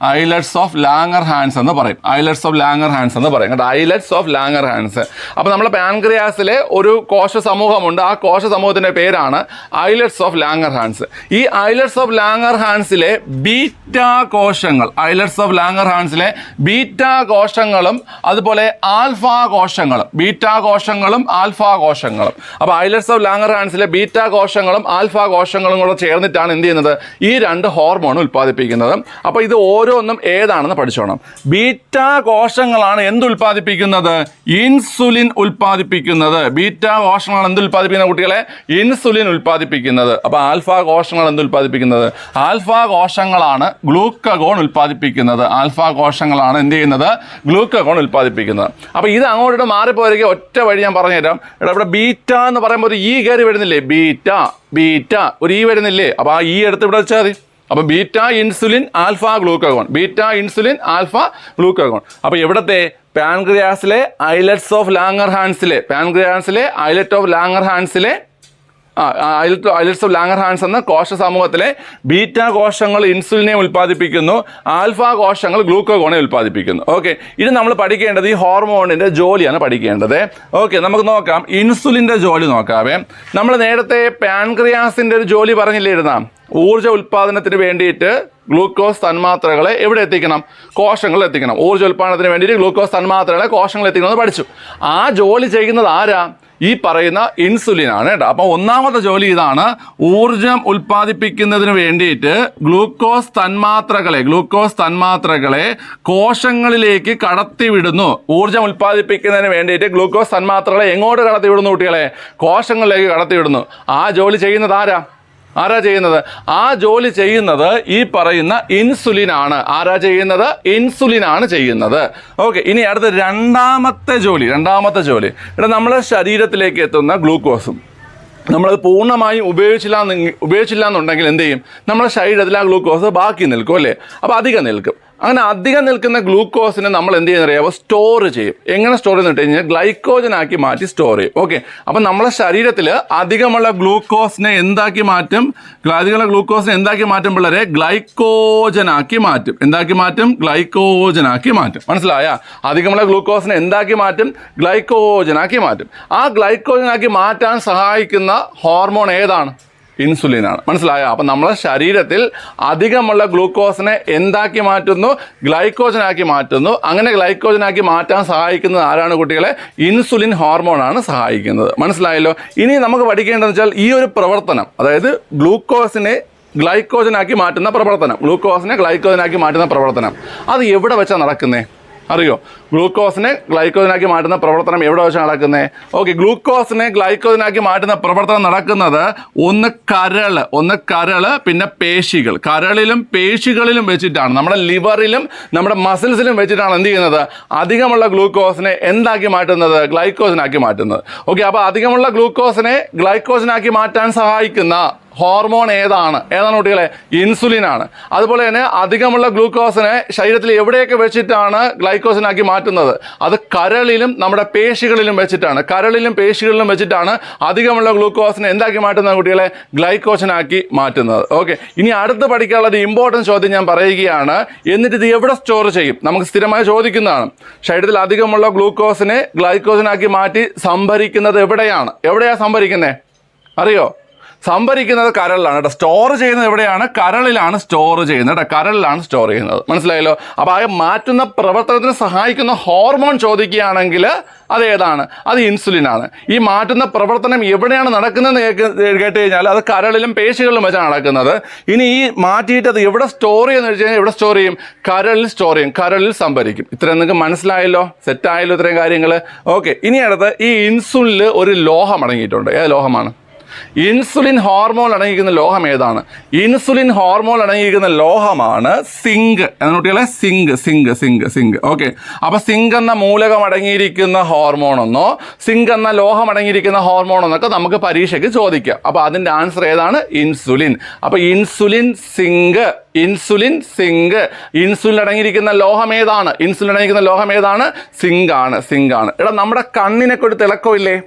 ഐലറ്റ്സ് ഓഫ് ലാങ്ങർ ഹാൻഡ്സ് എന്ന് പറയും. ഐലറ്റ്സ് ഓഫ് ലാങ്ങർ ഹാൻഡ്സ് എന്ന് പറയും. കേട്ടോ ഐലറ്റ്സ് ഓഫ് ലാങ്ങർ ഹാൻഡ്സ് അപ്പോൾ നമ്മുടെ പാൻക്രിയാസിലെ ഒരു കോശ സമൂഹമുണ്ട്. ആ കോശ സമൂഹത്തിന്റെ പേരാണ് ഐലറ്റ്സ് ഓഫ് ലാങ്ങർ ഹാൻഡ്സ് ഈ ഐലറ്റ്സ് ഓഫ് ലാങ്ങർ ഹാൻഡ്സിലെ ബീറ്റ കോശങ്ങൾ ഐലറ്റ്സ് ഓഫ് ലാങ്ങർ ഹാൻഡ്സിലെ ബീറ്റ കോശങ്ങളും അതുപോലെ ആൽഫ കോശങ്ങളും ബീറ്റ കോശങ്ങളും ആൽഫ കോശങ്ങളും. അപ്പോൾ ഐലറ്റ്സ് ഓഫ് ലാങ്ങർ ഹാൻഡ്സിലെ ബീറ്റ കോശങ്ങളും ആൽഫ കോശങ്ങളും കൂടെ ചേർന്നിട്ടാണ് എന്ത് ചെയ്യുന്നത്? ഈ രണ്ട് ഹോർമോൺ ഉൽപ്പാദിപ്പിക്കുന്നത്. അപ്പോൾ ഇത് ഓരോന്നും ഏതാണെന്ന് പഠിച്ചോണം. ബീറ്റ കോശങ്ങളാണ് എന്ത് ഉൽപ്പാദിപ്പിക്കുന്നത്? ഇൻസുലിൻ ഉൽപ്പാദിപ്പിക്കുന്നത്. ബീറ്റ കോശങ്ങളാണ് എന്ത് ഉൽപ്പാദിപ്പിക്കുന്ന കുട്ടികളെ? ഇൻസുലിൻ ഉൽപ്പാദിപ്പിക്കുന്നത്. അപ്പോൾ ആൽഫ കോശങ്ങൾ എന്ത് ഉൽപ്പാദിപ്പിക്കുന്നത്? ആൽഫ കോശങ്ങളാണ് ഗ്ലൂക്കഗോൺ ഉൽപ്പാദിപ്പിക്കുന്നത്. ആൽഫ കോശങ്ങളാണ് എന്ത് ചെയ്യുന്നത്? ഗ്ലൂക്കഗോൺ ഉൽപ്പാദിപ്പിക്കുന്നത്. അപ്പോൾ ഇത് അങ്ങോട്ട് മാറിപ്പോയിരിക്കും ഒറ്റ വഴി ഞാൻ പറഞ്ഞുതരാം. എടാ ഇവിടെ ബീറ്റ എന്ന് പറയുമ്പോൾ ഒരു ഈ കയറി വരുന്നില്ലേ? ബീറ്റ ബീറ്റ ഒരു ഈ വരുന്നില്ലേ? അപ്പോൾ ആ ഈ എടുത്ത് ഇവിടെ വെച്ചാൽ മതി. അപ്പോൾ beta insulin alpha glucagon. Beta insulin alpha glucagon. അപ്പോൾ ഇവിടുത്തെ പാൻക്രിയാസിലെ ഐലറ്റ്സ് ഓഫ് ലാങ്ങർ ഹാൻസിലെ പാൻക്രിയാസിലെ ഐലറ്റ് ഓഫ് ലാങ്ങർ ഹാൻസിലെ ഐലറ്റ്സ് ഓഫ് ലാംഗർ ഹാൻസ് എന്ന കോശ സമൂഹത്തിലെ ബീറ്റ കോശങ്ങൾ ഇൻസുലിനെ ഉൽപ്പാദിപ്പിക്കുന്നു ആൽഫ കോശങ്ങൾ ഗ്ലൂക്കോഗോണെ ഉൽപ്പാദിപ്പിക്കുന്നു. ഓക്കെ ഇത് നമ്മൾ പഠിക്കേണ്ടത് ഈ ഹോർമോണിന്റെ ജോലിയാണ് പഠിക്കേണ്ടത്. ഓക്കെ നമുക്ക് നോക്കാം ഇൻസുലിന്റെ ജോലി നോക്കാവേ. നമ്മൾ നേരത്തെ പാൻക്രിയാസിന്റെ ഒരു ജോലി പറഞ്ഞില്ലേ ഇരുന്നാം? ഊർജ ഉൽപ്പാദനത്തിന് വേണ്ടിയിട്ട് ഗ്ലൂക്കോസ് തന്മാത്രകളെ എവിടെ എത്തിക്കണം? കോശങ്ങളിൽ എത്തിക്കണം. ഊർജ ഉൽപ്പാദനത്തിന് വേണ്ടിയിട്ട് ഗ്ലൂക്കോസ് തന്മാത്രകളെ കോശങ്ങളിൽ എത്തിക്കണം എന്ന് പഠിച്ചു. ആ ജോലി ചെയ്യുന്നത് ആരാ? ഈ പറയുന്ന ഇൻസുലിൻ ആണ് കേട്ടോ. അപ്പോൾ ഒന്നാമത്തെ ജോലി ഇതാണ്. ഊർജം ഉൽപ്പാദിപ്പിക്കുന്നതിന് വേണ്ടിയിട്ട് ഗ്ലൂക്കോസ് തന്മാത്രകളെ ഗ്ലൂക്കോസ് തന്മാത്രകളെ കോശങ്ങളിലേക്ക് കടത്തിവിടുന്നു. ഊർജം ഉൽപ്പാദിപ്പിക്കുന്നതിന് വേണ്ടിയിട്ട് ഗ്ലൂക്കോസ് തന്മാത്രകളെ എങ്ങോട്ട് കടത്തിവിടുന്നു കുട്ടികളെ? കോശങ്ങളിലേക്ക് കടത്തിവിടുന്നു. ആ ജോലി ചെയ്യുന്നത് ആരാ? ആരാ ചെയ്യുന്നത്? ആ ജോലി ചെയ്യുന്നത് ഈ പറയുന്ന ഇൻസുലിൻ ആണ് ആരാ ചെയ്യുന്നത്? ഇൻസുലിൻ ആണ് ചെയ്യുന്നത്. ഓക്കെ ഇനി അടുത്ത രണ്ടാമത്തെ ജോലി രണ്ടാമത്തെ ജോലി. ഇവിടെ നമ്മുടെ ശരീരത്തിലേക്ക് എത്തുന്ന ഗ്ലൂക്കോസും. നമ്മളത് പൂർണമായും ഉപയോഗിച്ചില്ല ഉപയോഗിച്ചില്ല എന്നുണ്ടെങ്കിൽ എന്ത് ചെയ്യും? നമ്മുടെ ശരീരത്തിൽ ആ ഗ്ലൂക്കോസ് ബാക്കി നിൽക്കും അല്ലേ? അപ്പോൾ അധികം നിൽക്കും. അങ്ങനെ അധികം നിൽക്കുന്ന ഗ്ലൂക്കോസിനെ നമ്മൾ എന്ത് ചെയ്യുന്ന അറിയാമോ സ്റ്റോർ ചെയ്യും. എങ്ങനെ സ്റ്റോർ ചെയ്യുന്ന കഴിഞ്ഞാൽ ഗ്ലൈക്കോജൻ ആക്കി മാറ്റി സ്റ്റോർ ചെയ്യും. ഓക്കെ അപ്പം നമ്മളെ ശരീരത്തിൽ അധികമുള്ള ഗ്ലൂക്കോസിനെ എന്താക്കി മാറ്റും? അധികമുള്ള ഗ്ലൂക്കോസിനെ എന്താക്കി മാറ്റും പിള്ളേരെ? ഗ്ലൈക്കോജൻ ആക്കി മാറ്റും. എന്താക്കി മാറ്റും? ഗ്ലൈക്കോജൻ ആക്കി മാറ്റും. മനസ്സിലായ? അധികമുള്ള ഗ്ലൂക്കോസിനെ എന്താക്കി മാറ്റും? ഗ്ലൈക്കോജൻ ആക്കി മാറ്റും. ആ ഗ്ലൈക്കോജൻ ആക്കി മാറ്റാൻ സഹായിക്കുന്ന ഹോർമോൺ ഏതാണ്? ഇൻസുലിനാണ്. മനസ്സിലായോ? അപ്പം നമ്മളെ ശരീരത്തിൽ അധികമുള്ള ഗ്ലൂക്കോസിനെ എന്താക്കി മാറ്റുന്നു? ഗ്ലൈക്കോജനാക്കി മാറ്റുന്നു. അങ്ങനെ ഗ്ലൈക്കോജനാക്കി മാറ്റാൻ സഹായിക്കുന്നത് ആരാണ് കുട്ടികളെ? ഇൻസുലിൻ ഹോർമോണാണ് സഹായിക്കുന്നത്. മനസ്സിലായല്ലോ? ഇനി നമുക്ക് പഠിക്കേണ്ടതെന്ന് വെച്ചാൽ ഈ ഒരു പ്രവർത്തനം അതായത് ഗ്ലൂക്കോസിനെ ഗ്ലൈക്കോജനാക്കി മാറ്റുന്ന പ്രവർത്തനം ഗ്ലൂക്കോസിനെ ഗ്ലൈക്കോജനാക്കി മാറ്റുന്ന പ്രവർത്തനം അത് എവിടെ വെച്ചാണ് നടക്കുന്നത് അറിയോ? ഗ്ലൂക്കോസിനെ ഗ്ലൈക്കോജനാക്കി മാറ്റുന്ന പ്രവർത്തനം എവിടെ വെച്ചാണ് നടക്കുന്നത്? ഓക്കെ ഗ്ലൂക്കോസിനെ ഗ്ലൈക്കോജനാക്കി മാറ്റുന്ന പ്രവർത്തനം നടക്കുന്നത് ഒന്ന് കരൾ ഒന്ന് കരൾ പിന്നെ പേശികൾ. കരളിലും പേശികളിലും വെച്ചിട്ടാണ്. നമ്മുടെ ലിവറിലും നമ്മുടെ മസിൽസിലും വെച്ചിട്ടാണ് എന്ത് ചെയ്യുന്നത്? അധികമുള്ള ഗ്ലൂക്കോസിനെ എന്താക്കി മാറ്റുന്നത്? ഗ്ലൈക്കോജനാക്കി മാറ്റുന്നത്. ഓക്കെ അപ്പോൾ അധികമുള്ള ഗ്ലൂക്കോസിനെ ഗ്ലൈക്കോജനാക്കി മാറ്റാൻ സഹായിക്കുന്ന ഹോർമോൺ ഏതാണ്? ഏതാണ് കുട്ടികളെ? ഇൻസുലിൻ ആണ്. അതുപോലെ തന്നെ അധികമുള്ള ഗ്ലൂക്കോസിനെ ശരീരത്തിൽ എവിടെയൊക്കെ വെച്ചിട്ടാണ് ഗ്ലൈക്കോസിനാക്കി മാറ്റുന്നത്? അത് കരളിലും നമ്മുടെ പേശികളിലും വെച്ചിട്ടാണ്. കരളിലും പേശികളിലും വെച്ചിട്ടാണ് അധികമുള്ള ഗ്ലൂക്കോസിനെ എന്താക്കി മാറ്റുന്നത് കുട്ടികളെ? ഗ്ലൈക്കോസിനാക്കി മാറ്റുന്നത്. ഓക്കെ ഇനി അടുത്ത് പഠിക്കാനുള്ള ഒരു ഇമ്പോർട്ടന്റ് ചോദ്യം ഞാൻ പറയുകയാണ്. എന്നിട്ട് ഇത് എവിടെ സ്റ്റോർ ചെയ്യും? നമുക്ക് സ്ഥിരമായി ചോദിക്കുന്നതാണ്. ശരീരത്തിൽ അധികമുള്ള ഗ്ലൂക്കോസിനെ ഗ്ലൈക്കോസിനാക്കി മാറ്റി സംഭരിക്കുന്നത് എവിടെയാണ്? എവിടെയാണ് സംഭരിക്കുന്നത് അറിയോ? സംഭരിക്കുന്നത് കരളിലാണ് കേട്ടോ. സ്റ്റോർ ചെയ്യുന്നത് എവിടെയാണ്? കരളിലാണ് സ്റ്റോർ ചെയ്യുന്നത് കേട്ടോ. കരളിലാണ് സ്റ്റോർ ചെയ്യുന്നത്. മനസ്സിലായല്ലോ? അപ്പോൾ ആ മാറ്റുന്ന പ്രവർത്തനത്തിന് സഹായിക്കുന്ന ഹോർമോൺ ചോദിക്കുകയാണെങ്കിൽ അത് ഏതാണ്? അത് ഇൻസുലിൻ ആണ്. ഈ മാറ്റുന്ന പ്രവർത്തനം എവിടെയാണ് നടക്കുന്നതെന്ന് കേക്ക് കേട്ട് കഴിഞ്ഞാൽ അത് കരളിലും പേശികളിലും വെച്ചാണ് നടക്കുന്നത്. ഇനി ഈ മാറ്റിയിട്ട് അത് എവിടെ സ്റ്റോർ ചെയ്യുന്ന വെച്ച് കഴിഞ്ഞാൽ എവിടെ സ്റ്റോർ ചെയ്യും? കരളിൽ സ്റ്റോർ ചെയ്യും. കരളിൽ സംഭരിക്കും. ഇത്രയും നിങ്ങൾക്ക് മനസ്സിലായല്ലോ? സെറ്റായല്ലോ ഇത്രയും കാര്യങ്ങൾ ഓക്കെ ഇനി അടുത്ത് ഈ ഇൻസുലിൽ ഒരു ലോഹം അടങ്ങിയിട്ടുണ്ട്. ഏത് ലോഹമാണ്? ഇൻസുലിൻ ഹോർമോൺ അടങ്ങിയിരിക്കുന്ന ലോഹം ഏതാണ്? ഇൻസുലിൻ ഹോർമോൺ അടങ്ങിയിരിക്കുന്ന ലോഹമാണ് സിങ്ക്. എന്ന കുട്ടികളെ? Zinc zinc zinc zinc. Okay. അപ്പൊ സിങ്ക് എന്ന മൂലകം അടങ്ങിയിരിക്കുന്ന ഹോർമോൺ ഒന്നോ സിങ്ക് എന്ന ലോഹം അടങ്ങിയിരിക്കുന്ന ഹോർമോൺ എന്നൊക്കെ നമുക്ക് പരീക്ഷയ്ക്ക് ചോദിക്കാം. അപ്പൊ അതിന്റെ ആൻസർ ഏതാണ്? ഇൻസുലിൻ. അപ്പൊ insulin zinc insulin zinc. Insulin അടങ്ങിയിരിക്കുന്ന ലോഹം ഏതാണ്? ഇൻസുലിൻ അടങ്ങിയിരിക്കുന്ന ലോഹം ഏതാണ്? സിങ്കാണ് സിങ്കാണ്. എടാ നമ്മുടെ കണ്ണിനൊക്കെ ഒരു തിളക്കമില്ലേ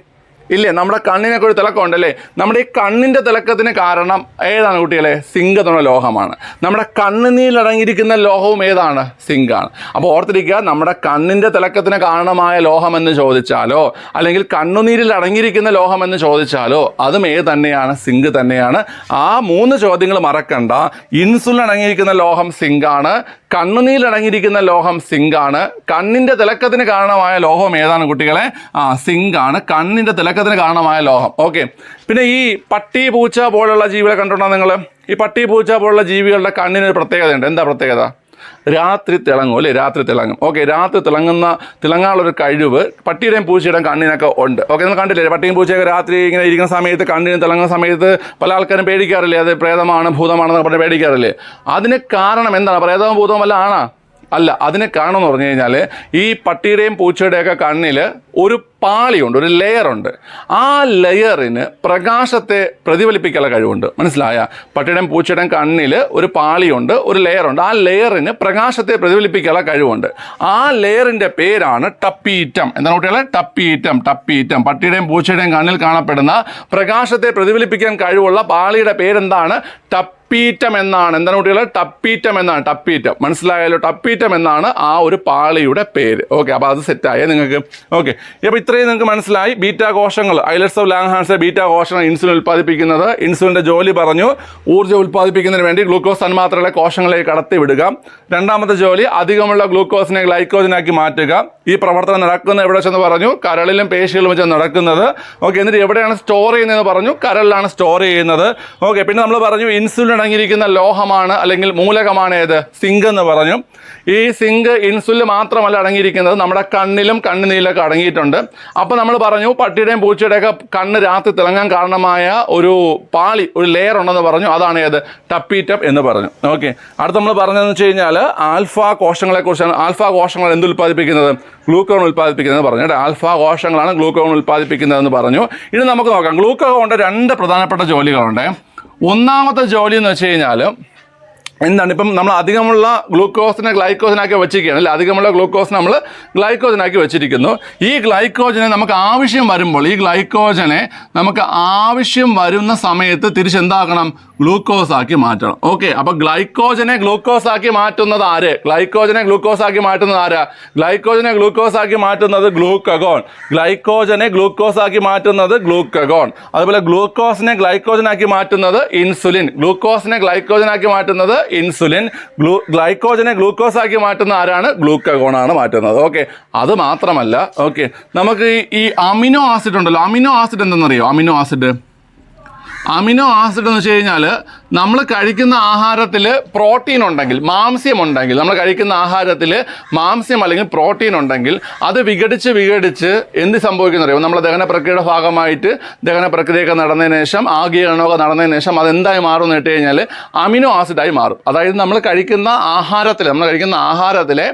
ഇല്ലേ? നമ്മുടെ കണ്ണിനൊക്കെ ഒരു തിളക്കം ഉണ്ടല്ലേ നമ്മുടെ ഈ കണ്ണിന്റെ തിളക്കത്തിന് കാരണം ഏതാണ് കുട്ടികളെ? സിങ്ക് ലോഹമാണ്. നമ്മുടെ കണ്ണുനീരിൽ അടങ്ങിയിരിക്കുന്ന ലോഹവും ഏതാണ്? സിങ്കാണ് അപ്പോൾ ഓർത്തിരിക്കുക നമ്മുടെ കണ്ണിന്റെ തിളക്കത്തിന് കാരണമായ ലോഹമെന്ന് ചോദിച്ചാലോ അല്ലെങ്കിൽ കണ്ണുനീരിൽ അടങ്ങിയിരിക്കുന്ന ലോഹമെന്ന് ചോദിച്ചാലോ അതും ഏത് തന്നെയാണ്? സിങ്ക് തന്നെയാണ്. ആ മൂന്ന് ചോദ്യങ്ങൾ മറക്കണ്ട. ഇൻസുലിൻ അടങ്ങിയിരിക്കുന്ന ലോഹം സിങ്കാണ് ലോഹം ലോഹം സിങ്കാണ്. കണ്ണിന്റെ തിളക്കത്തിന് കാരണമായ ലോഹം ഏതാണ് കുട്ടികളെ? ആ സിങ്കാണ്. കണ്ണിന്റെ തിളക്കത്തിന് കാരണമായ ലോഹം. ഓക്കെ. പിന്നെ ഈ പട്ടി പൂച്ച പോലുള്ള ജീവികളെ കണ്ടിട്ടുണ്ടോ നിങ്ങൾ? ഈ പട്ടി പൂച്ച പോലുള്ള ജീവികളുടെ കണ്ണിനൊരു പ്രത്യേകതയുണ്ട്. എന്താ പ്രത്യേകത? രാത്രി തിളങ്ങും അല്ലേ? രാത്രി തിളങ്ങും. ഓക്കെ രാത്രി തിളങ്ങുന്ന തിളങ്ങാനുള്ളൊരു കഴിവ് പട്ടിയുടെയും പൂച്ചയുടെയും കണ്ണിനൊക്കെ ഉണ്ട്. ഓക്കെ നിങ്ങൾ കണ്ടില്ലേ? പട്ടിയും പൂച്ചയൊക്കെ രാത്രി ഇങ്ങനെ ഇരിക്കുന്ന സമയത്ത് കണ്ണിന് തിളങ്ങുന്ന സമയത്ത് പല ആൾക്കാരും പേടിക്കാറില്ലേ? അത് പ്രേതമാണ് ഭൂതമാണെന്നൊക്കെ പറഞ്ഞ് പേടിക്കാറില്ലേ? അതിന് കാരണം എന്താണ്? പ്രേതവും ഭൂതവും വല്ല ആണാ? അല്ല അതിനെ കാണുമെന്ന് പറഞ്ഞു കഴിഞ്ഞാൽ ഈ പട്ടിയുടെയും പൂച്ചയുടെയൊക്കെ കണ്ണിൽ ഒരു പാളിയുണ്ട് ഒരു ലെയർ ഉണ്ട്. ആ ലെയറിന് പ്രകാശത്തെ പ്രതിഫലിപ്പിക്കാനുള്ള കഴിവുണ്ട്. മനസ്സിലായ? പട്ടിയുടെയും പൂച്ചയുടെയും കണ്ണിൽ ഒരു പാളിയുണ്ട് ഒരു ലെയർ ഉണ്ട്. ആ ലെയറിന് പ്രകാശത്തെ പ്രതിഫലിപ്പിക്കാനുള്ള കഴിവുണ്ട്. ആ ലെയറിന്റെ പേരാണ് ടപ്പീറ്റം. എന്താണ് കുട്ടികളെ? Tapetum tapetum. പട്ടിയുടെയും പൂച്ചയുടെയും കണ്ണിൽ കാണപ്പെടുന്ന പ്രകാശത്തെ പ്രതിഫലിപ്പിക്കാൻ കഴിവുള്ള പാളിയുടെ പേരെന്താണ്? ടപ്പി ടപ്പീറ്റം എന്നാണ് എന്താണ് കുട്ടികളെ? ടപ്പീറ്റം എന്നാണ് ടപ്പീറ്റം മനസ്സിലായാലോ ടപ്പീറ്റം എന്നാണ് ആ ഒരു പാളിയുടെ പേര്. ഓക്കെ അപ്പോൾ അത് സെറ്റായേ. നിങ്ങൾക്ക് ഓക്കെ. അപ്പോൾ ഇത്രയും നിങ്ങൾക്ക് മനസ്സിലായി. ബീറ്റാ കോശങ്ങൾ islets of Langerhans beta കോശങ്ങൾ ഇൻസുലിൻ ഉൽപ്പാദിപ്പിക്കുന്നത്. ഇൻസുലിന്റെ ജോലി പറഞ്ഞു. ഊർജം ഉൽപ്പാദിപ്പിക്കുന്നതിന് വേണ്ടി ഗ്ലൂക്കോസ് തന്മാത്രകളെ കോശങ്ങളിലേക്ക് കടത്തി വിടുക. രണ്ടാമത്തെ ജോലി അധികമുള്ള ഗ്ലൂക്കോസിനെ ഗ്ലൈക്കോജനാക്കി മാറ്റുക. ഈ പ്രവർത്തനം നടക്കുന്ന എവിടെ വെച്ചെന്ന് പറഞ്ഞു? കരളിലും പേശികളും വെച്ചാണ് നടക്കുന്നത്. ഓക്കെ എന്നിട്ട് എവിടെയാണ് സ്റ്റോർ ചെയ്യുന്നതെന്ന് പറഞ്ഞു? കരളിലാണ് സ്റ്റോർ ചെയ്യുന്നത്. ഓക്കെ പിന്നെ നമ്മൾ പറഞ്ഞു ഇൻസുലിൻ അടങ്ങിയിരിക്കുന്ന ലോഹമാണ് അല്ലെങ്കിൽ മൂലകമാണ് ഏത്? സിങ്ക് എന്ന് പറഞ്ഞു. ഈ സിങ്ക് ഇൻസുലിൻ മാത്രമല്ല അടങ്ങിയിരിക്കുന്നത്. നമ്മുടെ കണ്ണിലും കണ്ണുനീരിലൊക്കെ അടങ്ങിയിട്ടുണ്ട്. അപ്പോൾ നമ്മൾ പറഞ്ഞു പട്ടിയുടെയും പൂച്ചയുടെയൊക്കെ കണ്ണ് രാത്രി തിളങ്ങാൻ കാരണമായ ഒരു പാളി ഒരു ലെയർ ഉണ്ടെന്ന് പറഞ്ഞു. അതാണ് ഏത്? ടപ്പീറ്റപ്പ് എന്ന് പറഞ്ഞു. ഓക്കെ അടുത്ത് നമ്മൾ പറഞ്ഞതെന്ന് വെച്ച് കഴിഞ്ഞാൽ ആൽഫ കോശങ്ങളെക്കുറിച്ചാണ് ആൽഫ കോശങ്ങൾ എന്ത് ഉൽപ്പാദിപ്പിക്കുന്നത്? ഗ്ലൂക്കോൺ ഉൽപ്പാദിപ്പിക്കുന്നത് പറഞ്ഞു. കേട്ടോ ആൽഫ കോശങ്ങളാണ് ഗ്ലൂക്കോൺ ഉൽപ്പാദിപ്പിക്കുന്നതെന്ന് പറഞ്ഞു. ഇനി നമുക്ക് നോക്കാം. ഗ്ലൂക്കോണിന്റെ രണ്ട് പ്രധാനപ്പെട്ട ജോലികളുണ്ട്. ഒന്നാമത്തെ ജോലി എന്ന് വെച്ച് കഴിഞ്ഞാൽ എന്താണ് ഇപ്പം നമ്മൾ അധികമുള്ള ഗ്ലൂക്കോസിനെ ഗ്ലൈക്കോസിനാക്കി വെച്ചിരിക്കുകയാണ് അല്ലേ? അധികമുള്ള ഗ്ലൂക്കോസ് നമ്മൾ ഗ്ലൈക്കോജനാക്കി വെച്ചിരിക്കുന്നു. ഈ ഗ്ലൈക്കോജനെ നമുക്ക് ആവശ്യം വരുമ്പോൾ ഈ ഗ്ലൈക്കോജനെ നമുക്ക് ആവശ്യം വരുന്ന സമയത്ത് തിരിച്ചെന്താക്കണം? ഗ്ലൂക്കോസ് ആക്കി മാറ്റണം. ഓക്കെ അപ്പോൾ ഗ്ലൈക്കോജനെ ഗ്ലൂക്കോസ് ആക്കി മാറ്റുന്നത് ആര്? ഗ്ലൈക്കോജനെ ഗ്ലൂക്കോസ് ആക്കി മാറ്റുന്നത് ആരാ? ഗ്ലൈക്കോജനെ ഗ്ലൂക്കോസ് ആക്കി മാറ്റുന്നത് ഗ്ലൂക്കഗോൺ. ഗ്ലൈക്കോജനെ ഗ്ലൂക്കോസ് ആക്കി മാറ്റുന്നത് ഗ്ലൂക്കഗോൺ. അതുപോലെ ഗ്ലൂക്കോസിനെ ഗ്ലൈക്കോജനാക്കി മാറ്റുന്നത് ഇൻസുലിൻ. ഗ്ലൂക്കോസിനെ ഗ്ലൈക്കോജനാക്കി മാറ്റുന്നത് ഇൻസുലിൻ ഗ്ലൂ ഗ്ലൈക്കോജനെ ഗ്ലൂക്കോസ് ആക്കി മാറ്റുന്ന ആരാണ്? ഗ്ലൂക്കഗോൺ ആണ് മാറ്റുന്നത്. ഓക്കെ അത് മാത്രമല്ല ഓക്കെ നമുക്ക് ഈ അമിനോ ആസിഡ് ഉണ്ടല്ലോ. അമിനോ ആസിഡ് എന്തെന്നറിയോ? അമിനോ ആസിഡ് അമിനോ ആസിഡ് എന്ന് വെച്ച് കഴിഞ്ഞാൽ നമ്മൾ കഴിക്കുന്ന ആഹാരത്തിൽ പ്രോട്ടീൻ ഉണ്ടെങ്കിൽ മാംസ്യം ഉണ്ടെങ്കിൽ നമ്മൾ കഴിക്കുന്ന ആഹാരത്തിൽ മാംസ്യം അല്ലെങ്കിൽ പ്രോട്ടീൻ ഉണ്ടെങ്കിൽ അത് വിഘടിച്ച് വിഘടിച്ച് എന്ത് സംഭവിക്കുന്ന അറിയാം നമ്മൾ ദഹന പ്രക്രിയയുടെ ഭാഗമായിട്ട് ദഹന പ്രക്രിയയൊക്കെ നടന്നതിന് ശേഷം ആഗീകരണമൊക്കെ നടന്നതിന് ശേഷം അത് എന്തായി മാറും എന്ന് കഴിഞ്ഞാൽ അമിനോ ആസിഡായി മാറും. അതായത് നമ്മൾ കഴിക്കുന്ന ആഹാരത്തിൽ നമ്മൾ കഴിക്കുന്ന ആഹാരത്തിലെ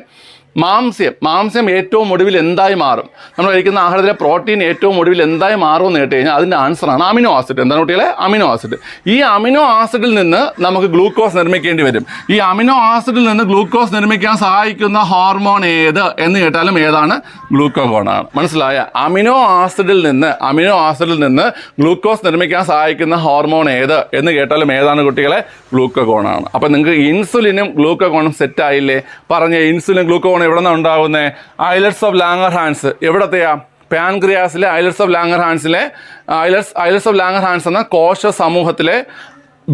മാംസ്യം. മാംസ്യം ഏറ്റവും ഒടുവിൽ എന്തായി മാറും? നമ്മൾ കഴിക്കുന്ന ആഹാരത്തിലെ പ്രോട്ടീൻ ഏറ്റവും ഒടുവിൽ എന്തായി മാറും എന്ന് കേട്ട് കഴിഞ്ഞാൽ അതിന്റെ ആൻസറാണ് അമിനോ ആസിഡ്. എന്താണ് കുട്ടികളെ? Amino acid. ഈ അമിനോ ആസിഡിൽ നിന്ന് നമുക്ക് ഗ്ലൂക്കോസ് നിർമ്മിക്കേണ്ടി വരും. ഈ അമിനോ ആസിഡിൽ നിന്ന് ഗ്ലൂക്കോസ് നിർമ്മിക്കാൻ സഹായിക്കുന്ന ഹോർമോൺ ഏത് എന്ന് കേട്ടാലും ഏതാണ്? ഗ്ലൂക്കോഗോണാണ് മനസ്സിലായ? അമിനോ ആസിഡിൽ നിന്ന് അമിനോ ആസിഡിൽ നിന്ന് ഗ്ലൂക്കോസ് നിർമ്മിക്കാൻ സഹായിക്കുന്ന ഹോർമോൺ ഏത് എന്ന് കേട്ടാലും ഏതാണ് കുട്ടികളെ? ഗ്ലൂക്കോഗോണാണ് അപ്പം നിങ്ങൾക്ക് ഇൻസുലിനും ഗ്ലൂക്കോഗോണും സെറ്റ് ആയില്ലേ? പറഞ്ഞ ഇൻസുലിൻ ഗ്ലൂക്കോഗോൺ എവിടെ നിന്നാണ് ഉണ്ടാകുന്നത് ഐലറ്റ്സ് ഓഫ് ലാങ്ങർ ഹാൻഡ്സ് എവിടത്തെയാ പാൻക്രിയാസിലെ ഐലറ്റ്സ് ഓഫ് ലാങ്ങർ ഹാൻഡ്സിലെ islets islets of Langerhans എന്ന കോശ സമൂഹത്തിലെ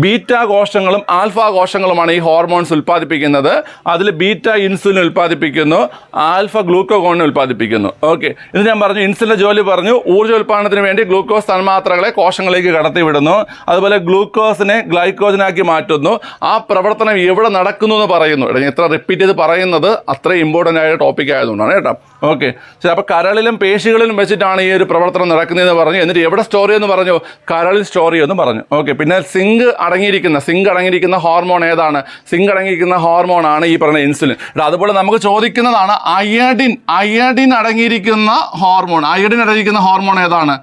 ബീറ്റ കോശങ്ങളും ആൽഫ കോശങ്ങളുമാണ് ഈ ഹോർമോൺസ് ഉൽപ്പാദിപ്പിക്കുന്നത്. അതിൽ ബീറ്റ ഇൻസുലിൻ ഉൽപ്പാദിപ്പിക്കുന്നു ആൽഫ ഗ്ലൂക്കോഗോണിനെ ഉൽപ്പാദിപ്പിക്കുന്നു. ഓക്കെ. ഇത് ഞാൻ പറഞ്ഞു ഇൻസുലിന്റെ ജോലി പറഞ്ഞു ഊർജ ഉൽപ്പാദനത്തിന് വേണ്ടി ഗ്ലൂക്കോസ് തന്മാത്രകളെ കോശങ്ങളിലേക്ക് കടത്തിവിടുന്നു. അതുപോലെ ഗ്ലൂക്കോസിനെ ഗ്ലൈക്കോജനാക്കി മാറ്റുന്നു. ആ പ്രവർത്തനം എവിടെ നടക്കുന്നു എന്ന് പറയുന്നു. ഇത്ര റിപ്പീറ്റ് ചെയ്ത് പറയുന്നത് അത്രയും ഇമ്പോർട്ടന്റ് ആയ ടോപ്പിക് ആയതുകൊണ്ടാണ് കേട്ടോ. ഓക്കെ. ശരി അപ്പോൾ കരളിലും പേശികളിലും വെച്ചിട്ടാണ് ഈ ഒരു പ്രവർത്തനം നടക്കുന്നതെന്ന് പറഞ്ഞു. എന്നിട്ട് എവിടെ സ്റ്റോറി എന്ന് പറഞ്ഞു? കരളിൽ സ്റ്റോറി എന്ന് പറഞ്ഞു. ഓക്കെ പിന്നെ സിങ്ക് അടങ്ങിയിരിക്കുന്ന സിങ്ക് അടങ്ങിയിരിക്കുന്ന ഹോർമോൺ ഏതാണ്? സിങ്ക് അടങ്ങിയിരിക്കുന്ന ഹോർമോൺ ആണ് ഈ പറയുന്ന ഇൻസുലിൻ. അതുപോലെ നമുക്ക് ചോദിക്കുന്നതാണ് അയഡിൻ അയഡിൻ അടങ്ങിയിരിക്കുന്ന ഹോർമോൺ അയഡിൻ അടങ്ങിയിരിക്കുന്ന ഹോർമോൺ ഏതാണ്?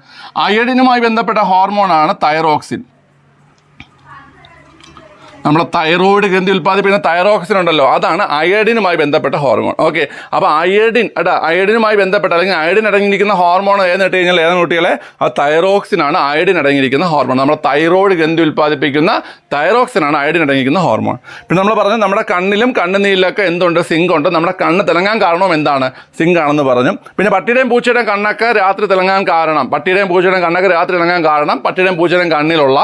അയഡിനുമായി ബന്ധപ്പെട്ട ഹോർമോൺ ആണ് തൈറോക്സിൻ. നമ്മുടെ തൈറോയിഡ് ഗ്രന്ഥി ഉൽപ്പാദിപ്പിക്കുന്ന തൈറോക്സിൻ ഉണ്ടല്ലോ. അതാണ് അയഡിനുമായി ബന്ധപ്പെട്ട ഹോർമോൺ ഓക്കെ അപ്പോൾ അയഡിൻ അടാ അയഡിനുമായി ബന്ധപ്പെട്ട അല്ലെങ്കിൽ അയഡിൻ അടങ്ങിയിരിക്കുന്ന ഹോർമോൺ ഏതെന്ന് ഇട്ട് കഴിഞ്ഞാൽ ഏതാണ് കുട്ടികളെ? ആ തൈറോക്സിനാണ് അയഡിൻ അടങ്ങിയിരിക്കുന്ന ഹോർമോൺ നമ്മുടെ തൈറോയിഡ് ഗ്രന്ഥി ഉൽപ്പാദിപ്പിക്കുന്ന തൈറോക്സിനാണ് അയഡിൻ അടങ്ങിയിരിക്കുന്ന ഹോർമോൺ പിന്നെ നമ്മൾ പറഞ്ഞു നമ്മുടെ കണ്ണിലും കണ്ണുനീരിലൊക്കെ എന്തുണ്ട്? സിങ്ക് ഉണ്ട്. നമ്മുടെ കണ്ണ് തിളങ്ങാൻ കാരണം എന്താണ്? സിങ്ക് ആണെന്ന് പറഞ്ഞു. പിന്നെ പട്ടിയുടെയും പൂച്ചയുടെയും കണ്ണൊക്കെ രാത്രി തിളങ്ങാൻ കാരണം. പട്ടിയുടെയും പൂച്ചയുടെയും കണ്ണൊക്കെ രാത്രി തിളങ്ങാൻ കാരണം. പട്ടിയുടെയും പൂച്ചയുടെയും കണ്ണിലുള്ള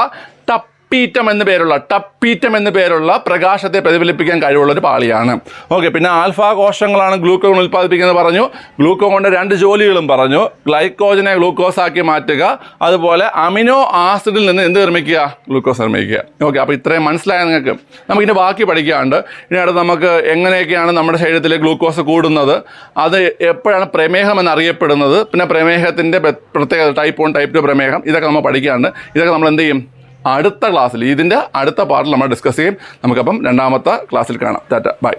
ടപ്പീറ്റം എന്ന് പേരുള്ള ടപ്പീറ്റം എന്ന് പേരുള്ള പ്രകാശത്തെ പ്രതിഫലിപ്പിക്കാൻ കഴിവുള്ള ഒരു പാളിയാണ്. ഓക്കെ പിന്നെ ആൽഫ കോശങ്ങളാണ് ഗ്ലൂക്കോൺ ഉൽപ്പാദിപ്പിക്കുന്നത് പറഞ്ഞു. ഗ്ലൂക്കോണിന്റെ രണ്ട് ജോലികളും പറഞ്ഞു. ഗ്ലൈക്കോജനെ ഗ്ലൂക്കോസ് ആക്കി മാറ്റുക. അതുപോലെ അമിനോ ആസിഡിൽ നിന്ന് എന്ത് നിർമ്മിക്കുക? ഗ്ലൂക്കോസ് നിർമ്മിക്കുക. ഓക്കെ അപ്പോൾ ഇത്രയും മനസ്സിലായ നിങ്ങൾക്ക്. നമുക്കിനി ബാക്കി പഠിക്കാണ്ട് ഇതിനടുത്ത് നമുക്ക് എങ്ങനെയൊക്കെയാണ് നമ്മുടെ ശരീരത്തിൽ ഗ്ലൂക്കോസ് കൂടുന്നത്? അത് എപ്പോഴാണ് പ്രമേഹം എന്നറിയപ്പെടുന്നത്? പിന്നെ പ്രമേഹത്തിന്റെ പ്രത്യേകത ടൈപ്പ് വൺ ടൈപ്പ് ടു പ്രമേഹം. ഇതൊക്കെ നമ്മൾ പഠിക്കാണ്ട് ഇതൊക്കെ നമ്മൾ എന്ത് ചെയ്യും? അടുത്ത ക്ലാസ്സിൽ ഇതിന്റെ അടുത്ത പാർട്ടിൽ നമ്മൾ ഡിസ്കസ് ചെയ്യും. നമുക്കപ്പം രണ്ടാമത്തെ ക്ലാസ്സിൽ കാണാം. ടാറ്റ ബൈ